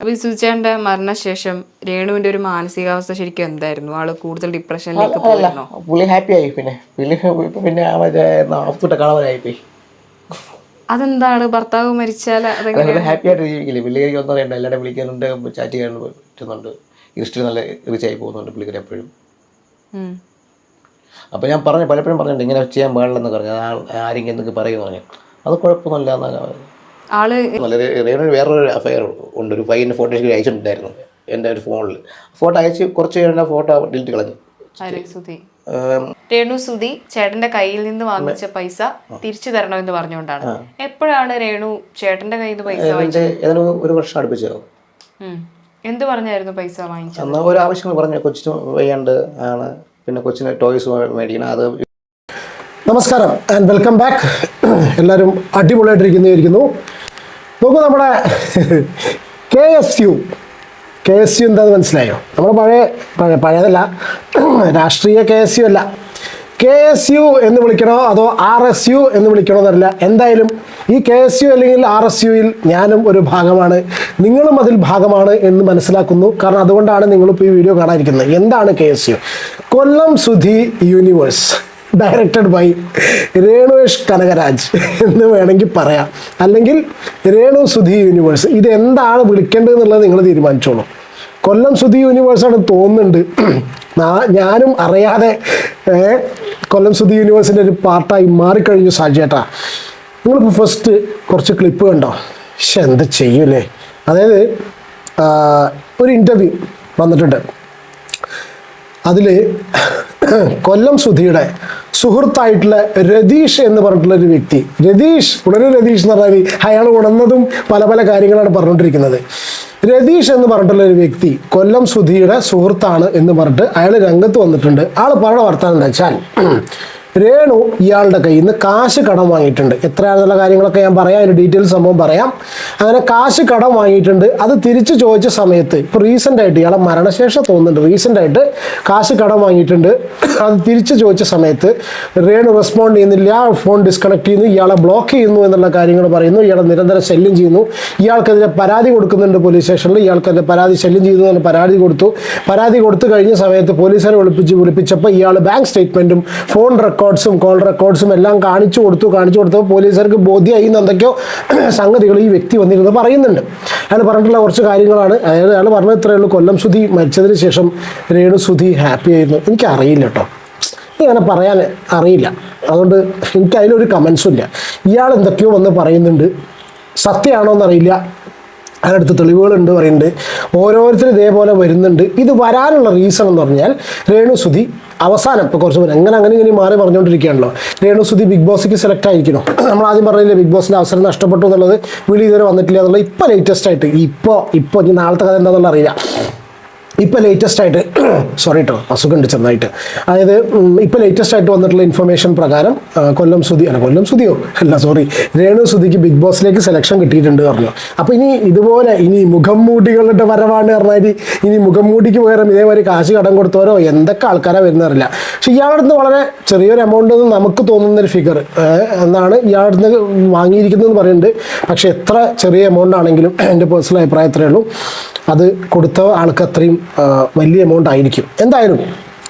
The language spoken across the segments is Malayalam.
അപ്പൊ ഈ സുചേന്റെ മരണശേഷം രേണുവിന്റെ ഒരു മാനസികാവസ്ഥ ശരിക്കും എന്തായിരുന്നു? ആൾ കൂടുതൽ ഡിപ്രഷനിലേക്ക് പോയിരുന്നോ? പുള്ളി ഹാപ്പി ആയി പിന്നെ. പുള്ളി പിന്നെ മറ്റേ പോയി. അതെന്താണ്? ഭർത്താവ് മരിച്ചാൽ ഹാപ്പി ആയിട്ട് ജീവിക്കില്ലേ? പുള്ളിക്കാരിക്ക് ഒന്നും അറിയണ്ട. എല്ലാവരും വിളിക്കുന്നുണ്ട് ചാറ്റ് ചെയ്യാൻ പറ്റുന്നുണ്ട്. ഇഷ്ടം നല്ല റീച്ച് ആയി പോകുന്നുണ്ട് പുള്ളിക്കാരി എപ്പോഴും. അപ്പോൾ ഞാൻ പറഞ്ഞു പലപ്പോഴും പറഞ്ഞിട്ടുണ്ട് ഇങ്ങനെ ചെയ്യാൻ പാടില്ലെന്ന് പറഞ്ഞു. ആരെങ്കിലും എന്തൊക്കെ പറയുമെന്ന് പറഞ്ഞു. അത് കുഴപ്പമൊന്നുമില്ല എന്നാ ആൾ വേറെ വേറൊരു അഫയർ ഉണ്ട്. ഒരു പയ്യന്റെ ഫോട്ടോ എനിക്ക് അയച്ചിട്ടുണ്ടായിരുന്നു എന്റെ ഒരു ഫോണിൽ ഫോട്ടോ അയച്ച് കുറച്ച് കഴിഞ്ഞാൽ ഫോട്ടോ ഡിലീറ്റ് കളഞ്ഞു. രേണു സുധി ചേട്ടന്റെ കയ്യിൽ നിന്ന് വാങ്ങിച്ച പൈസ തിരിച്ചു തരണം തരണമെന്ന് പറഞ്ഞുകൊണ്ടാണ്. എപ്പോഴാണ് രേണു ചേട്ടന്റെ കയ്യിൽ നിന്ന് പൈസ വാങ്ങിച്ചത്? ഒരു വർഷം അടുപ്പിച്ചോ എന്ത് പറഞ്ഞായിരുന്നു പൈസ വാങ്ങിച്ചത്? ഒരു ആവശ്യങ്ങൾ പറഞ്ഞു കൊച്ചിന് വയ്യാണ്ട് ആണ്. പിന്നെ കൊച്ചിന് ടോയ്സ് മേടിക്കണം. അത് നമസ്കാരം ആൻഡ് വെൽക്കം ബാക്ക് എല്ലാവരും അടിപൊളിയായിട്ടിരിക്കുന്നതായിരിക്കുന്നു നോക്കൂ നമ്മുടെ K S U. K S U എന്താന്ന് മനസ്സിലായോ? നമ്മൾ പഴയ പഴയ പഴയതല്ല രാഷ്ട്രീയ കെ എസ് യു അല്ല. കെ എസ് യു എന്ന് വിളിക്കണോ അതോ ആർ എസ് യു എന്ന് വിളിക്കണോ എന്നറിയില്ല. എന്തായാലും ഈ കെ എസ് യു അല്ലെങ്കിൽ ആർ എസ് യുയിൽ ഞാനും ഒരു ഭാഗമാണ്. നിങ്ങളും അതിൽ ഭാഗമാണ് എന്ന് മനസ്സിലാക്കുന്നു. കാരണം അതുകൊണ്ടാണ് നിങ്ങളിപ്പോൾ ഈ വീഡിയോ കാണാതിരിക്കുന്നത് എന്താണ് K S U? Kollam Sudhi universe. Directed by Renuvesh Kanakaraj എന്ന് വേണമെങ്കിൽ പറയാം. അല്ലെങ്കിൽ രേണു സുധി യൂണിവേഴ്സ് ഇത് എന്താണ് വിളിക്കേണ്ടത് എന്നുള്ളത് നിങ്ങൾ തീരുമാനിച്ചോളൂ. കൊല്ലം സുധി യൂണിവേഴ്സാണ് തോന്നുന്നുണ്ട്. ഞാനും അറിയാതെ കൊല്ലം സുധി യൂണിവേഴ്സിന്റെ ഒരു പാർട്ടായി മാറിക്കഴിഞ്ഞു സാജിയേട്ടാ. നിങ്ങളിപ്പോൾ ഫസ്റ്റ് കുറച്ച് ക്ലിപ്പ് കണ്ടോ? പക്ഷെ എന്ത് ചെയ്യൂലേ? അതായത് ഒരു ഇന്റർവ്യൂ വന്നിട്ടുണ്ട്. അതിൽ കൊല്ലം സുധിയുടെ സുഹൃത്തായിട്ടുള്ള രതീഷ് എന്ന് പറഞ്ഞിട്ടുള്ള ഒരു വ്യക്തി. രതീഷ് ഉടനെ രതീഷ് എന്ന് പറഞ്ഞാൽ അയാൾ ഉണർന്നതും പല പല കാര്യങ്ങളാണ് പറഞ്ഞുകൊണ്ടിരിക്കുന്നത്. രതീഷ് എന്ന് പറഞ്ഞിട്ടുള്ള ഒരു വ്യക്തി കൊല്ലം സുധിയുടെ സുഹൃത്താണ് എന്ന് പറഞ്ഞിട്ട് അയാൾ രംഗത്ത് വന്നിട്ടുണ്ട്. ആൾ പറഞ്ഞ വർത്താനം എന്താ വെച്ചാൽ രേണു ഇയാളുടെ കയ്യിൽ നിന്ന് കാശ് കടം വാങ്ങിയിട്ടുണ്ട്. എത്രയാണെന്നുള്ള കാര്യങ്ങളൊക്കെ ഞാൻ പറയാം. അതിന്റെ ഡീറ്റെയിൽസ് സംഭവം പറയാം. അങ്ങനെ കാശ് കടം വാങ്ങിയിട്ടുണ്ട്. അത് തിരിച്ചു ചോദിച്ച സമയത്ത് ഇപ്പോൾ റീസെന്റ് ആയിട്ട് ഇയാളെ മരണശേഷം തോന്നുന്നുണ്ട്. റീസെന്റ് ആയിട്ട് കാശ് കടം വാങ്ങിയിട്ടുണ്ട്. അത് തിരിച്ചു ചോദിച്ച സമയത്ത് രേണു റെസ്പോണ്ട് ചെയ്യുന്നില്ല. ഫോൺ ഡിസ്കണക്ട് ചെയ്യുന്നു. ഇയാളെ ബ്ലോക്ക് ചെയ്യുന്നു എന്നുള്ള കാര്യങ്ങൾ പറയുന്നു. ഇയാളെ നിരന്തരം ശല്യം ചെയ്യുന്നു. ഇയാൾക്കെതിരെ പരാതി കൊടുക്കുന്നുണ്ട് പോലീസ് സ്റ്റേഷനിൽ ഇയാൾക്കെതിരെ പരാതി ശല്യം ചെയ്യുന്നു എന്ന് പരാതി കൊടുത്തു. പരാതി കൊടുത്തു കഴിഞ്ഞ സമയത്ത് പോലീസുകാരെ വിളിപ്പിച്ച് വിളിപ്പിച്ചപ്പോൾ ഇയാൾ ബാങ്ക് സ്റ്റേറ്റ്മെന്റും ഫോൺ റെക്കോർഡ്സും കോൾ റെക്കോർഡ്സും എല്ലാം കാണിച്ചു കൊടുത്തു കാണിച്ചു കൊടുത്തപ്പോൾ പോലീസുകാർക്ക് ബോധ്യമായി എന്തൊക്കെയോ സംഗതികൾ ഈ വ്യക്തി വന്നിരുന്ന് പറയുന്നുണ്ട്. അയാൾ പറഞ്ഞിട്ടുള്ള കുറച്ച് കാര്യങ്ങളാണ്. അയാൾ അയാൾ പറഞ്ഞത് ഇത്രയേ ഉള്ളൂ. കൊല്ലം സുധി മരിച്ചതിന് ശേഷം രേണു സുധി ഹാപ്പി ആയിരുന്നു. എനിക്കറിയില്ല കേട്ടോ. ഇങ്ങനെ പറയാൻ അറിയില്ല. അതുകൊണ്ട് എനിക്ക് അതിലൊരു കമൻസും ഇല്ല. ഇയാൾ എന്തൊക്കെയോ വന്ന് പറയുന്നുണ്ട്. സത്യമാണോ എന്നറിയില്ല അതിനടുത്ത് തെളിവുകളുണ്ട് പറയുന്നുണ്ട്. ഓരോരുത്തരും ഇതേപോലെ വരുന്നുണ്ട്. ഇത് വരാനുള്ള റീസൺ എന്ന് പറഞ്ഞാൽ രേണുസുതി അവസാനം ഇപ്പോൾ കുറച്ച് പേര് അങ്ങനെ അങ്ങനെ ഇങ്ങനെ മാറി പറഞ്ഞുകൊണ്ടിരിക്കുകയാണല്ലോ. രേണുസുതി ബിഗ് ബോസിക്ക് സെലക്ട് ആയിരിക്കണോ നമ്മൾ ആദ്യം പറഞ്ഞില്ലേ ബിഗ് ബോസിന്റെ അവസരം നഷ്ടപ്പെട്ടു എന്നുള്ളത് വിളി ഇതുവരെ വന്നിട്ടില്ല എന്നുള്ളത് ഇപ്പോൾ ലേറ്റസ്റ്റ് ആയിട്ട്. ഇപ്പോൾ ഇപ്പോൾ ഇനി നാളത്തെ കഥ എന്താണെന്നുള്ള അറിയില്ല. ഇപ്പോൾ ലേറ്റസ്റ്റ് ആയിട്ട് സോറി കേട്ടോ അസുഖമുണ്ട് ചെറുതായിട്ട്. അതായത് ഇപ്പോൾ ലേറ്റസ്റ്റ് ആയിട്ട് വന്നിട്ടുള്ള ഇൻഫർമേഷൻ പ്രകാരം കൊല്ലം സുധി അല്ല കൊല്ലം സുധിയോ? അല്ല സോറി രേണു സുധിക്ക് ബിഗ് ബോസിലേക്ക് സെലക്ഷൻ കിട്ടിയിട്ടുണ്ട് പറഞ്ഞു. അപ്പോൾ ഇനി ഇതുപോലെ ഇനി മുഖം മൂടികളുടെ വരവാണ് പറഞ്ഞാൽ ഇനി മുഖം മൂടിക്ക് പകരം ഇതേമാതിരി കാശ് കടം കൊടുത്തവരോ എന്തൊക്കെ ആൾക്കാരാണ് വരുന്നറിയില്ല പക്ഷെ ഇയാളുടെ നിന്ന് വളരെ ചെറിയൊരു എമൗണ്ട് എന്ന് നമുക്ക് തോന്നുന്ന ഒരു ഫിഗർ എന്നാണ് ഇയാളുടെ നിന്ന് വാങ്ങിയിരിക്കുന്നതെന്ന് പറയുന്നുണ്ട്. പക്ഷെ എത്ര ചെറിയ എമൗണ്ട് ആണെങ്കിലും എന്റെ പേഴ്സണൽ അഭിപ്രായം ഇത്രയേ ഉള്ളൂ. അത് കൊടുത്ത ആൾക്ക് അത്രയും വലിയ എമൗണ്ട് ആയിരിക്കും. എന്തായാലും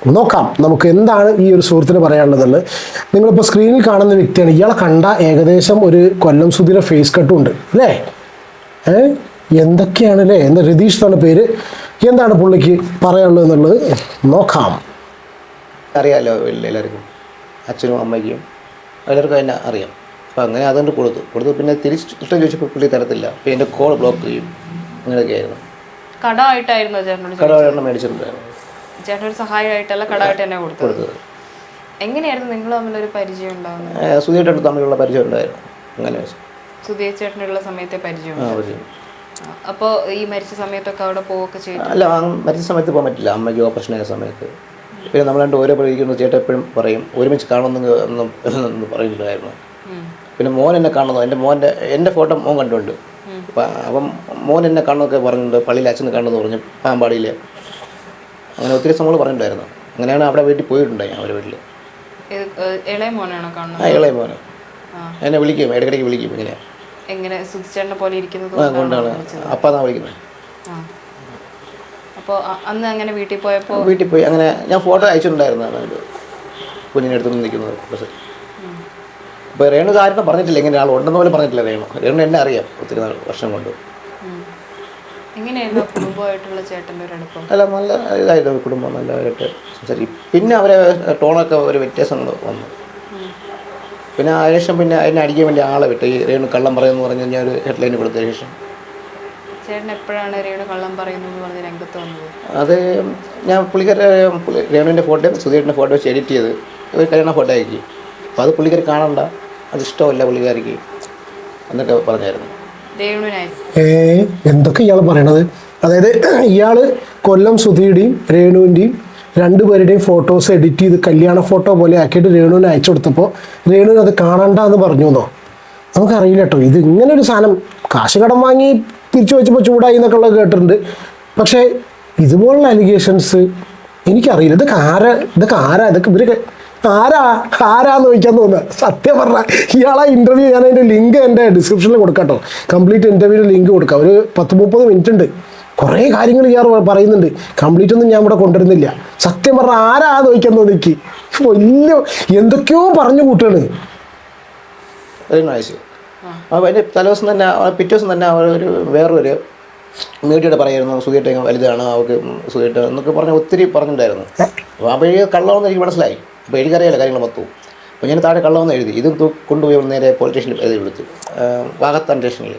നോക്കാം നമുക്ക് എന്താണ് ഈ ഒരു സുഹൃത്തിന് പറയാനുള്ളതെന്ന്. നിങ്ങളിപ്പോൾ സ്ക്രീനിൽ കാണുന്ന വ്യക്തിയാണ്. ഇയാളെ കണ്ട ഏകദേശം ഒരു കൊല്ലം സുധിയുടെ ഫേസ് കട്ടും ഉണ്ട്. അല്ലേ? ഏ? എന്തൊക്കെയാണ് അല്ലേ? എന്താ രതീഷ് എന്നാണ് പേര്? എന്താണ് പുള്ളിക്ക് പറയാനുള്ളത് എന്നുള്ളത് നോക്കാം. അറിയാമല്ലോ എല്ലാ- എല്ലാവർക്കും. അച്ഛനും അമ്മയ്ക്കും എല്ലാവർക്കും എന്നെ അറിയാം. അപ്പോൾ അങ്ങനെ അതുകൊണ്ട് കൊടുത്തു. കൊടുത്തു പിന്നെ തിരിച്ച് ഇഷ്ടം ചോദിച്ചപ്പോൾ പുള്ളി തരത്തില്ല. പിന്നെ എന്റെ കോൾ ബ്ലോക്ക് ചെയ്യും. അങ്ങനെയൊക്കെ ആയിരുന്നു കടമായിട്ടായിരുന്നു മേടിച്ചിട്ടുണ്ടായിരുന്നു ചേട്ടൻ ഒരു സഹായമായിട്ടല്ല കടമായിട്ട് തന്നെ കൊടുത്തത്. കൊടുത്തത്. എങ്ങനെയായിരുന്നു നിങ്ങൾ തമ്മിലൊരു പരിചയം ഉണ്ടാവുന്നത്? സുധീട്ടായിട്ട് തമ്മിലുള്ള പരിചയം ഉണ്ടായിരുന്നു. അങ്ങനെ. ചേട്ടനുള്ള സമയത്തെ പരിചയം അപ്പോൾ ഈ മരിച്ച സമയത്തൊക്കെ അവിടെ പോവൊക്കെ ചെയ്തു അല്ല മരിച്ച സമയത്ത് പോകാൻ പറ്റില്ല. അമ്മയ്ക്ക് ഓപ്പറേഷൻ ആയ സമയത്ത്. പിന്നെ നമ്മൾ രണ്ട് ഓരോ ഇരിക്കുന്ന. ചേട്ടൻ എപ്പോഴും പറയും ഒരുമിച്ച് കാണുമെന്ന് പറയുന്നുണ്ടായിരുന്നു പിന്നെ മോൻ എന്നെ കാണുന്നു. എന്റെ മോന്റെ എന്റെ ഫോട്ടോ മോൻ കണ്ടുണ്ട് അപ്പം മോൻ എന്നെ കാണുന്നൊക്കെ പറഞ്ഞിട്ടുണ്ട് പള്ളിയിൽ അച്ഛനെ കാണുമെന്ന് പറഞ്ഞു പാമ്പാടിയിൽ അങ്ങനെ ഒത്തിരി സംഭവങ്ങൾ പറഞ്ഞിട്ടുണ്ടായിരുന്നു. അങ്ങനെയാണ് അവിടെ വീട്ടിൽ പോയിട്ടുണ്ടായി അവരുടെ വീട്ടിൽ ഇളയ മോനാണോ കാണുന്നത്? ആ ഇളയ മോനെ. എന്നെ വിളിക്കും ഇടയ്ക്കിടയ്ക്ക് വിളിക്കും ഇങ്ങനെ. എങ്ങനെ സുധിച്ചേട്ടനെ പോലെ ഇരിക്കുന്നത് ആ കൊണ്ടാണ് വിളിക്കുന്നത്. അപ്പോൾ അന്ന് അങ്ങനെ വീട്ടിൽ പോയപ്പോൾ വീട്ടിൽ പോയി അങ്ങനെ ഞാൻ ഫോട്ടോ അയച്ചിട്ടുണ്ടായിരുന്നു കുഞ്ഞിന്റെ നിന്ന് നിൽക്കുന്നത്. അപ്പോൾ രേണു കാരണം പറഞ്ഞിട്ടില്ല ഇങ്ങനെ ആൾ ഉണ്ടെന്ന് പോലും പറഞ്ഞിട്ടില്ല രേണു. രേണു എന്നെ അറിയാം ഒത്തിരി നാൾ വർഷം കൊണ്ട്. അല്ല നല്ല ഇതായിരുന്നു കുടുംബം നല്ലവരായിട്ട് സംസാരിക്കും. പിന്നെ അവരെ ടോണൊക്കെ ഒരു വ്യത്യാസങ്ങൾ വന്നു. പിന്നെ അതിനുശേഷം പിന്നെ അതിനെ അടിക്കാൻ വേണ്ടി ആളെ വിട്ടു. ഈ രേണു കള്ളം പറയുമെന്ന് പറഞ്ഞ് ഞാൻ ഒരു ഹെഡ്ലൈൻ കൊടുത്ത ശേഷം. ചേട്ടൻ എപ്പോഴാണ് രേണു കള്ളം പറയുന്നു പറഞ്ഞ് രംഗത്ത് വന്നത്? അത് ഞാൻ പുള്ളിക്കാരെ പുള്ളി രേണുവിന്റെ ഫോട്ടോയും സുധീറിന്റെ ഫോട്ടോ വെച്ച് എഡിറ്റ് ചെയ്ത് ഒരു കല്യാണ ഫോട്ടോ ആക്കി. അപ്പോൾ അത് പുള്ളിക്കാർ കാണണ്ട. അത് ഇഷ്ടമല്ല പുള്ളിക്കാരിക്ക്. എന്നൊക്കെ പറഞ്ഞായിരുന്നു. ഏ എന്തൊക്കെ ഇയാൾ പറയണത്? അതായത് ഇയാൾ കൊല്ലം സുധിയുടെയും രേണുവിന്റെയും രണ്ടുപേരുടെയും ഫോട്ടോസ് എഡിറ്റ് ചെയ്ത് കല്യാണ ഫോട്ടോ പോലെ ആക്കിയിട്ട് രേണുവിന് അയച്ചു കൊടുത്തപ്പോൾ രേണുവിന് അത് കാണണ്ട എന്ന് പറഞ്ഞു എന്നോ നമുക്കറിയില്ല കേട്ടോ. ഇത് ഇങ്ങനെ ഒരു സാധനം കാശ് കടം വാങ്ങി തിരിച്ചു വെച്ചപ്പോൾ ചൂടായി എന്നൊക്കെ ഉള്ളത് കേട്ടിട്ടുണ്ട്. പക്ഷേ ഇതുപോലുള്ള അലിഗേഷൻസ് എനിക്കറിയില്ല. ഇതൊക്കെ ആരാ ഇതൊക്കെ ആരാ? ഇതൊക്കെ ഇവരൊക്കെ ആരാ? ആരാന്ന് ചോദിക്കാൻ തോന്നുന്നത് സത്യം പറഞ്ഞാൽ ഇയാളെ ഇന്റർവ്യൂ ഞാൻ അതിന്റെ ലിങ്ക് എന്റെ ഡിസ്ക്രിപ്ഷനിൽ കൊടുക്കാട്ടോ കംപ്ലീറ്റ് ഇന്റർവ്യൂവിന്റെ ലിങ്ക് കൊടുക്കാം. ഒരു പത്ത് മുപ്പത് മിനിറ്റ് ഉണ്ട്. കുറേ കാര്യങ്ങൾ ഇയാൾ പറയുന്നുണ്ട്. കംപ്ലീറ്റ് ഒന്നും ഞാൻ ഇവിടെ കൊണ്ടുവരുന്നില്ല. സത്യം പറഞ്ഞാൽ ആരാ ചോദിക്കാൻ തോന്നിക്ക് വലിയ എന്തൊക്കെയോ പറഞ്ഞു കൂട്ടാണ് അതിന്റെ തലേദിവസം തന്നെ പിറ്റേ ദിവസം തന്നെ ഒരു വേറൊരു മീഡിയയുടെ പറയായിരുന്നു സുഖിയിട്ട് വലുതാണ് അവർക്ക് സുഖിയിട്ട് എന്നൊക്കെ പറഞ്ഞ് ഒത്തിരി പറഞ്ഞിട്ടുണ്ടായിരുന്നു. അപ്പോൾ ആ വഴി കള്ളമെന്ന് എനിക്ക് മനസ്സിലായി. അപ്പോൾ എനിക്കറിയാലോ കാര്യങ്ങൾ മൊത്തവും. അപ്പോൾ ഞാൻ താഴെ കള്ളമെന്ന് എഴുതി. ഇത് കൊണ്ടുപോയി നേരെ പോലീസ് സ്റ്റേഷനിൽ എഴുതി വിളിച്ചു. വാഗത്താൻ സ്റ്റേഷനിൽ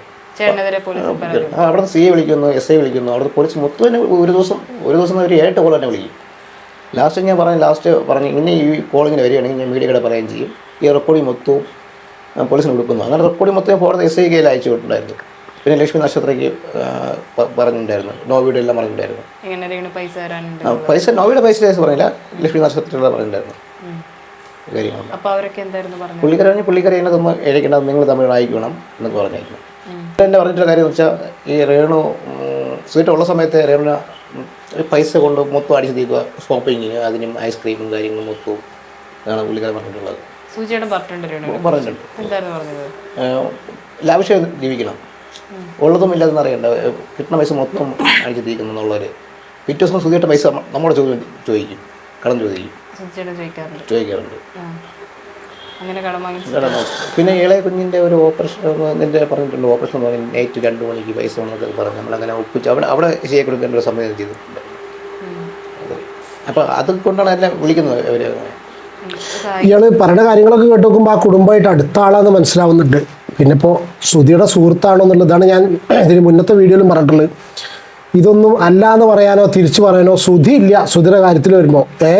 അവിടെ സി എ വിളിക്കുന്നു എസ് ഐ വിളിക്കുന്നു. അവിടെ പോലീസ് മൊത്തം തന്നെ ഒരു ദിവസം ഒരു ദിവസം ഒരു ഏഴെട്ട് കോൾ തന്നെ വിളിക്കും. ലാസ്റ്റ് ഞാൻ പറഞ്ഞു ലാസ്റ്റ് പറഞ്ഞു ഇനി ഈ കോളിങ്ങിന് വരികയാണെങ്കിൽ ഞാൻ മീഡിയയുടെ പറയുകയും ചെയ്യും. ഈ റെക്കോർഡിങ് മൊത്തവും പോലീസിന് കൊടുക്കുന്നു. അങ്ങനെ റെക്കോർഡിംഗ് മൊത്തം ഫോർത്ത് എസ് ഐ കയ്യിൽ അയച്ചു വിട്ടിട്ടുണ്ടായിരുന്നു. പിന്നെ ലക്ഷ്മി നക്ഷത്രയ്ക്ക് പറഞ്ഞിട്ടുണ്ടായിരുന്നു. നോവിയുടെ എല്ലാം പറഞ്ഞിട്ടുണ്ടായിരുന്നു. പൈസ നോവിയുടെ പൈസ പറഞ്ഞില്ല. ലക്ഷ്മി നക്ഷത്രത്തിലുള്ള പറഞ്ഞിട്ടുണ്ടായിരുന്നു. കാര്യങ്ങൾ അപ്പോൾ അവരൊക്കെ എന്തായിരുന്നു പറഞ്ഞത്? പറഞ്ഞ് പുള്ളിക്കാരി എന്നെ തമ്മിൽ ഇഴയ്ക്കേണ്ടത് നിങ്ങൾ തമ്മിൽ അയക്കണം എന്നൊക്കെ പറഞ്ഞേക്കും എന്നെ പറഞ്ഞിട്ടുള്ള കാര്യം എന്ന് വെച്ചാൽ ഈ രേണു സ്വീറ്റ് ഉള്ള സമയത്ത് രേണു പൈസ കൊണ്ട് മൊത്തം അടിച്ച് തീക്കുക ഷോപ്പിങ്ങിന് അതിനും ഐസ്ക്രീമും കാര്യങ്ങളും മൊത്തവും അതാണ് പുള്ളിക്കാരൻ പറഞ്ഞിട്ടുള്ളത്. പറഞ്ഞിട്ടുണ്ട് ലാവശ്യം ജീവിക്കണം. ഉള്ളതും ഇല്ലാതെന്ന് അറിയണ്ട. കിട്ടുന്ന പൈസ മൊത്തം അടിച്ച് തീക്കുന്നു എന്നുള്ളവർ പിറ്റേ ദിവസം സുഖിയുടെ പൈസ നമ്മുടെ ചോദ്യം ചോദിക്കും. കടം ചോദിക്കും. ചോദിക്കാറുണ്ട്. പിന്നെ ഇളയ കുഞ്ഞിന്റെ ഒരു ഓപ്പറേഷൻ പറഞ്ഞിട്ടുണ്ട് ഓപ്പറേഷൻ എന്ന് പറഞ്ഞാൽ നൈറ്റ് രണ്ട് മണിക്ക് പൈസ എന്നൊക്കെ പറഞ്ഞ് നമ്മളങ്ങനെ ഒപ്പിച്ച് അവിടെ അവിടെ ശരിയായി കൊടുക്കേണ്ട ഒരു സമയം ചെയ്തിട്ടുണ്ട്. അപ്പോൾ അത് കൊണ്ടാണ് എന്നെ വിളിക്കുന്നത് അവർ ഇയാൾ പറയുന്ന കാര്യങ്ങളൊക്കെ കേട്ട് നോക്കുമ്പോൾ ആ കുടുംബമായിട്ട് അടുത്ത ആളാന്ന് മനസ്സിലാവുന്നുണ്ട്. പിന്നെ ഇപ്പോൾ ശ്രുതിയുടെ സുഹൃത്താണോ എന്നുള്ളതാണ് ഞാൻ ഇതിന് മുന്നത്തെ വീഡിയോയിലും പറഞ്ഞിട്ടുള്ളത്. ഇതൊന്നും അല്ല എന്ന് പറയാനോ തിരിച്ചു പറയാനോ ശ്രുതി ഇല്ല കാര്യത്തിൽ വരുമ്പോൾ ഏ?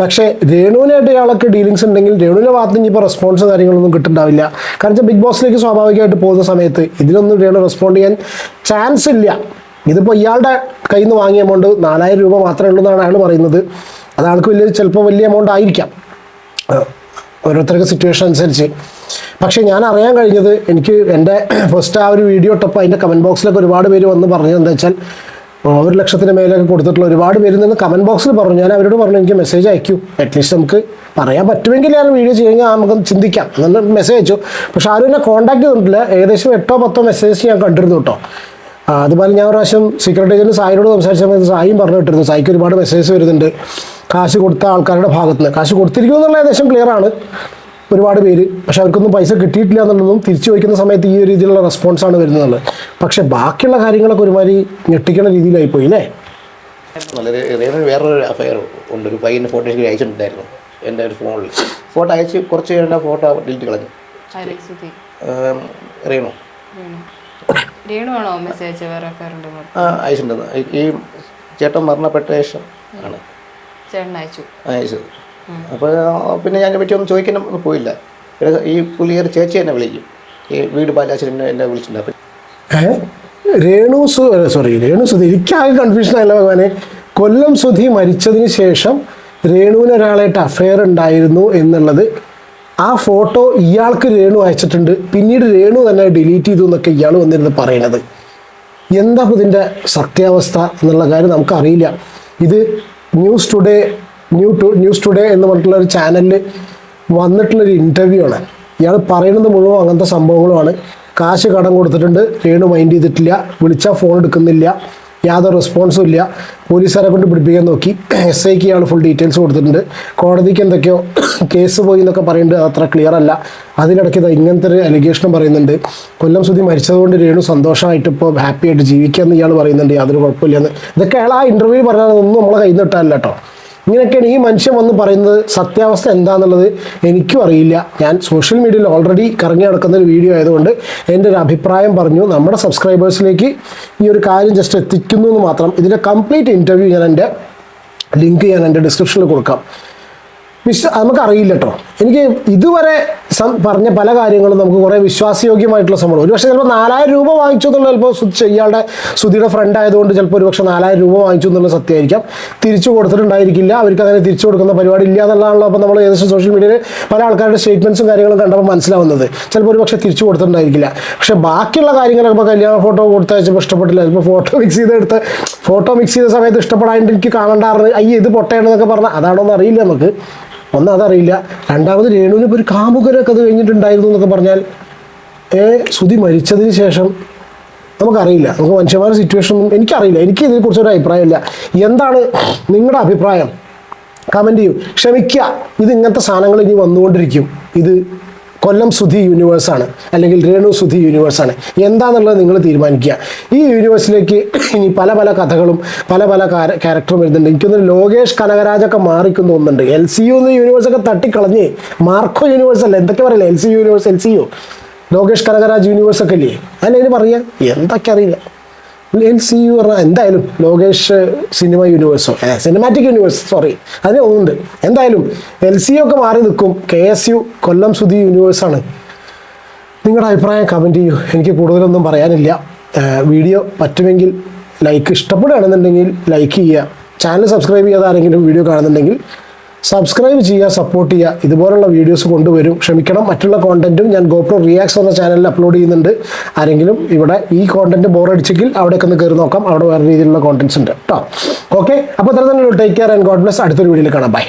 പക്ഷേ രേണുവിനായിട്ട് ഇയാളൊക്കെ ഡീലിങ്സ് ഉണ്ടെങ്കിൽ രേണുവിന്റെ ഭാഗത്ത് നിന്ന് ഇപ്പോൾ റെസ്പോൺസ് കാര്യങ്ങളൊന്നും കിട്ടുന്നുണ്ടാവില്ല കാരണം ബിഗ് ബോസിലേക്ക് സ്വാഭാവികമായിട്ട് പോകുന്ന സമയത്ത് ഇതിനൊന്നും രേണു റെസ്പോണ്ട് ചെയ്യാൻ ചാൻസ് ഇല്ല. ഇതിപ്പോൾ ഇയാളുടെ കയ്യിൽ നിന്ന് വാങ്ങിയ എമൗണ്ട് നാലായിരം രൂപ മാത്രമേ ഉള്ളൂ എന്നാണ് അയാൾ പറയുന്നത്. അത് ആൾക്ക് വലിയ ചിലപ്പോൾ വലിയ എമൗണ്ട് ആയിരിക്കാം. ഓരോരുത്തർക്ക് സിറ്റുവേഷൻ അനുസരിച്ച്. പക്ഷേ ഞാൻ അറിയാൻ കഴിഞ്ഞത് എനിക്ക് എന്റെ ഫസ്റ്റ് ആ ഒരു വീഡിയോ ഇട്ടപ്പോൾ അതിന്റെ കമന്റ് ബോക്സിലൊക്കെ ഒരുപാട് പേര് വന്ന് പറഞ്ഞത് എന്താ വെച്ചാൽ ഒരു ലക്ഷത്തിന് മേലൊക്കെ കൊടുത്തിട്ടുള്ള ഒരുപാട് പേര് നിന്ന് കമന്റ് ബോക്സിൽ പറഞ്ഞു. ഞാൻ അവരോട് പറഞ്ഞു എനിക്ക് മെസ്സേജ് അയക്കൂ. അറ്റ്ലീസ്റ്റ് നമുക്ക് പറയാൻ പറ്റുമെങ്കിൽ ഞാൻ വീഡിയോ ചെയ്യുമെങ്കിൽ നമുക്ക് ചിന്തിക്കാം. എന്നിട്ട് മെസ്സേജ് അയച്ചു. പക്ഷെ ആരും എന്നെ കോൺടാക്ട് ചെയ്തിട്ടില്ല. ഏകദേശം എട്ടോ പത്തോ മെസ്സേജ് ഞാൻ കണ്ടിരുന്നു കേട്ടോ. അതുപോലെ ഞാൻ ഒരു പ്രാവശ്യം സീക്രട്ട് ഏജന്റ് സായിനോട് സംസാരിച്ച സമയത്ത് സായിയും പറഞ്ഞിട്ടിരുന്നു സായിക്ക് ഒരുപാട് മെസ്സേജ് വരുന്നുണ്ട്. കാശ് കൊടുത്ത ആൾക്കാരുടെ ഭാഗത്ത് നിന്ന് കാശ് കൊടുത്തിരിക്കുന്നു എന്നുള്ള ഏകദേശം ക്ലിയർ ആണ്. ഒരുപാട് പേര്. പക്ഷെ അവർക്കൊന്നും പൈസ കിട്ടിയിട്ടില്ല എന്നുള്ളതും തിരിച്ചു ചോദിക്കുന്ന സമയത്ത് ഈ ഒരു രീതിയിലുള്ള റെസ്പോൺസാണ് വരുന്നത് പക്ഷെ ബാക്കിയുള്ള കാര്യങ്ങളൊക്കെ ഒരുമാതിരി ഞെട്ടിക്കുന്ന രീതിയിലായി പോയി അല്ലേ വേറൊരു അഫയർ ഉണ്ട്. ഒരു പയ്യന് ഫോട്ടോ എനിക്ക് അയച്ചിട്ടുണ്ടായിരുന്നു എന്റെ ഒരു ഫോണിൽ ഫോട്ടോ അയച്ച് കുറച്ച് ഫോട്ടോ ഡിലീറ്റ് കളഞ്ഞു. ആരെ മെസ്സേജ് വേറെ ആ അയച്ചിട്ടുണ്ടെന്ന് ഈ- ചേട്ടൻ മരണപ്പെട്ട ശേഷം ആണ്. ചേട്ടൻ അയച്ചു. അയച്ചത്. അപ്പോൾ പിന്നെ ഞാൻ പറ്റി ഒന്നും ചോദിക്കാനും പോയില്ല. പിന്നെ ഈ പുള്ളിയൊരു ചേച്ചി എന്നെ വിളിക്കും. ഈ വീട് പാലാച്ചൻ എന്നെ എന്നെ വിളിച്ചിട്ടുണ്ട്. രേണു സു സോറി രേണു സുധി. എനിക്കാകെ കൺഫ്യൂഷൻ ആയില്ല ഭഗവാനെ. കൊല്ലം സുധി മരിച്ചതിന് ശേഷം രേണുവിന് ഒരാളായിട്ട് അഫെയർ ഉണ്ടായിരുന്നു എന്നുള്ളത് ആ ഫോട്ടോ ഇയാൾക്ക് രേണു അയച്ചിട്ടുണ്ട്. പിന്നീട് രേണു തന്നെ ഡിലീറ്റ് ചെയ്തു എന്നൊക്കെ ഇയാൾ വന്നിരുന്ന് പറയണത്. എന്താ ഇതിന്റെ സത്യാവസ്ഥ എന്നുള്ള കാര്യം നമുക്കറിയില്ല. ഇത് news today new to news today എന്ന് പറഞ്ഞിട്ടുള്ള ഒരു ചാനലിൽ വന്നിട്ടുള്ളൊരു ഇന്റർവ്യൂ ആണ്. ഇയാൾ പറയുന്നത് മുഴുവൻ അങ്ങനത്തെ സംഭവങ്ങളുമാണ്. കാശ് കടം കൊടുത്തിട്ടുണ്ട്. രേണു മൈൻഡ് ചെയ്തിട്ടില്ല. വിളിച്ചാൽ ഫോൺ എടുക്കുന്നില്ല. യാതൊരു റെസ്പോൺസും ഇല്ല. പോലീസുകാരെ കൊണ്ട് പിടിപ്പിക്കാൻ നോക്കി. എസ് ഐക്ക് ഇയാൾ ഫുൾ ഡീറ്റെയിൽസ് കൊടുത്തിട്ടുണ്ട്. കോടതിക്ക് എന്തൊക്കെയോ കേസ് പോയി എന്നൊക്കെ പറയുന്നുണ്ട്. അത്ര ക്ലിയർ അല്ല. അതിനിടയ്ക്ക് ഇങ്ങനത്തെ ഒരു അലിഗേഷനും പറയുന്നുണ്ട്. കൊല്ലം സുധി മരിച്ചതുകൊണ്ട് രേണു സന്തോഷമായിട്ട് ഇപ്പോൾ ഹാപ്പി ആയിട്ട് എന്ന് ഇയാൾ പറയുന്നുണ്ട്. യാതൊരു കുഴപ്പമില്ലെന്ന്. ഇതൊക്കെ അയാൾ ആ ഇന്റർവ്യൂവിൽ പറഞ്ഞതൊന്നും നമ്മളെ കയ്യിൽ നിന്ന് ഇട്ടല്ല കേട്ടോ ഇങ്ങനെയൊക്കെയാണ് ഈ മനുഷ്യൻ വന്ന് പറയുന്നത്. സത്യാവസ്ഥ എന്താണെന്നുള്ളത് എനിക്കും അറിയില്ല. ഞാൻ സോഷ്യൽ മീഡിയയിൽ ഓൾറെഡി കറങ്ങി നടക്കുന്ന ഒരു വീഡിയോ ആയതുകൊണ്ട് എന്റെ ഒരു അഭിപ്രായം പറഞ്ഞു. നമ്മുടെ സബ്സ്ക്രൈബേഴ്സിലേക്ക് ഈ ഒരു കാര്യം ജസ്റ്റ് എത്തിക്കുന്നു എന്ന് മാത്രം. ഇതിന്റെ കംപ്ലീറ്റ് ഇന്റർവ്യൂ ഞാൻ എന്റെ ലിങ്ക് ഞാൻ എന്റെ ഡിസ്ക്രിപ്ഷനിൽ കൊടുക്കാം. മിസ്റ്റർ നമുക്കറിയില്ല കേട്ടോ എനിക്ക് ഇതുവരെ പറഞ്ഞ പല കാര്യങ്ങളും നമുക്ക് കുറേ വിശ്വാസയോഗ്യമായിട്ടുള്ള സംഭവം. ഒരു പക്ഷേ ചിലപ്പോൾ നാലായിരം രൂപ വാങ്ങിച്ചു എന്നുള്ള ചിലപ്പോൾ ഇയാളുടെ സുധിയുടെ ഫ്രണ്ട് ആയതുകൊണ്ട് ചിലപ്പോൾ ഒരു പക്ഷേ നാലായിരം രൂപ വാങ്ങിച്ചു എന്നുള്ള സത്യമായിരിക്കാം. തിരിച്ചു കൊടുത്തിട്ടുണ്ടായിരിക്കില്ല. അവർക്ക് അങ്ങനെ തിരിച്ചു കൊടുക്കുന്ന പരിപാടി ഇല്ല എന്നുള്ളതാണല്ലോ അപ്പോൾ നമ്മൾ ഏകദേശം സോഷ്യൽ മീഡിയയിൽ പല ആൾക്കാരുടെ സ്റ്റേറ്റ്മെന്റ്സും കാര്യങ്ങളും കണ്ടപ്പോൾ മനസ്സിലാവുന്നത്. ചിലപ്പോൾ ഒരു പക്ഷേ തിരിച്ചു കൊടുത്തിട്ടുണ്ടായിരിക്കില്ല. പക്ഷേ ബാക്കിയുള്ള കാര്യങ്ങളൊക്കെ ഇപ്പോൾ കല്യാണ ഫോട്ടോ കൊടുത്തയച്ചപ്പോൾ ഇഷ്ടപ്പെട്ടില്ല. ചിലപ്പോൾ ഫോട്ടോ മിക്സ് ചെയ്തെടുത്ത് ഫോട്ടോ മിക്സ് ചെയ്ത സമയത്ത് ഇഷ്ടപ്പെടാണ്ട് എനിക്ക് കാണണ്ടാറ് അയ്യ ഇത് പൊട്ടയാണെന്നൊക്കെ പറഞ്ഞാൽ അതാണോ എന്ന് അറിയില്ല നമുക്ക്. ഒന്ന് അതറിയില്ല. രണ്ടാമത് രേണുവിന് ഇപ്പോൾ ഒരു കാമുകരൊക്കെ അത് കഴിഞ്ഞിട്ടുണ്ടായിരുന്നു എന്നൊക്കെ പറഞ്ഞാൽ ഏ സുധി മരിച്ചതിന് ശേഷം നമുക്കറിയില്ല. നമുക്ക് മനുഷ്യന്മാരുടെ സിറ്റുവേഷൻ എനിക്കറിയില്ല. എനിക്ക് ഇതിനെക്കുറിച്ച് ഒരു അഭിപ്രായമില്ല. എന്താണ് നിങ്ങളുടെ അഭിപ്രായം? കമന്റ് ചെയ്യൂ. ക്ഷമിക്കുക. ഇത് ഇങ്ങനത്തെ സാധനങ്ങൾ ഇനി വന്നുകൊണ്ടിരിക്കും. ഇത് കൊല്ലം സുധി യൂണിവേഴ്സാണ് അല്ലെങ്കിൽ രേണു സുധി യൂണിവേഴ്സാണ് എന്താണെന്നുള്ളത് നിങ്ങൾ തീരുമാനിക്കുക. ഈ യൂണിവേഴ്സിലേക്ക് ഇനി പല പല കഥകളും പല പല ക്യാരക്ടറും വരുന്നുണ്ട്. എനിക്കൊന്ന് ലോകേഷ് കനകരാജൊക്കെ മാറിക്കുന്നു തോന്നുന്നുണ്ട്. എൽ സി യു എന്ന യൂണിവേഴ്സൊക്കെ തട്ടിക്കളഞ്ഞ് മാർക്കോ യൂണിവേഴ്സ് അല്ല എന്തൊക്കെ പറയില്ല? L C universe L C U Lokesh Kanagaraj യൂണിവേഴ്സൊക്കെ ഇല്ലേ? അതിന് പറയാം? എന്തൊക്കെ അറിയില്ല. സി യു പറഞ്ഞാൽ എന്തായാലും ലോകേഷ് സിനിമ യൂണിവേഴ്സോ സിനിമാറ്റിക് യൂണിവേഴ്സ് സോറി അതിന് ഒന്നുണ്ട്. എന്തായാലും എൽ സി യു ഒക്കെ മാറി നിൽക്കും. K S U Kollam Sudhi യൂണിവേഴ്സാണ് നിങ്ങളുടെ അഭിപ്രായം കമന്റ് ചെയ്യൂ. എനിക്ക് കൂടുതലൊന്നും പറയാനില്ല. വീഡിയോ പറ്റുമെങ്കിൽ ലൈക്ക് ഇഷ്ടപ്പെടുകയാണെന്നുണ്ടെങ്കിൽ ലൈക്ക് ചെയ്യുക. ചാനൽ സബ്സ്ക്രൈബ് ചെയ്യാതെ ആരെങ്കിലും വീഡിയോ കാണുന്നുണ്ടെങ്കിൽ സബ്സ്ക്രൈബ് ചെയ്യുക സപ്പോർട്ട് ചെയ്യുക. ഇതുപോലുള്ള വീഡിയോസ് കൊണ്ടുവരും. ക്ഷമിക്കണം. മറ്റുള്ള കോണ്ടന്റും ഞാൻ ഗോപ്രോ റിയാക്സ് എന്ന ചാനലിൽ അപ്ലോഡ് ചെയ്യുന്നുണ്ട്. ആരെങ്കിലും ഇവിടെ ഈ കോണ്ടന്റ് ബോറടിച്ചെങ്കിൽ അവിടെയൊക്കെ ഒന്ന് കയറി നോക്കാം. അവിടെ വേറെ രീതിയിലുള്ള കോണ്ടന്റ്സ് ഉണ്ട്. കേട്ടോ ഓക്കെ അപ്പോൾ തന്നെ take care and God bless അടുത്തൊരു വീഡിയോയിൽ കാണാം. ബൈ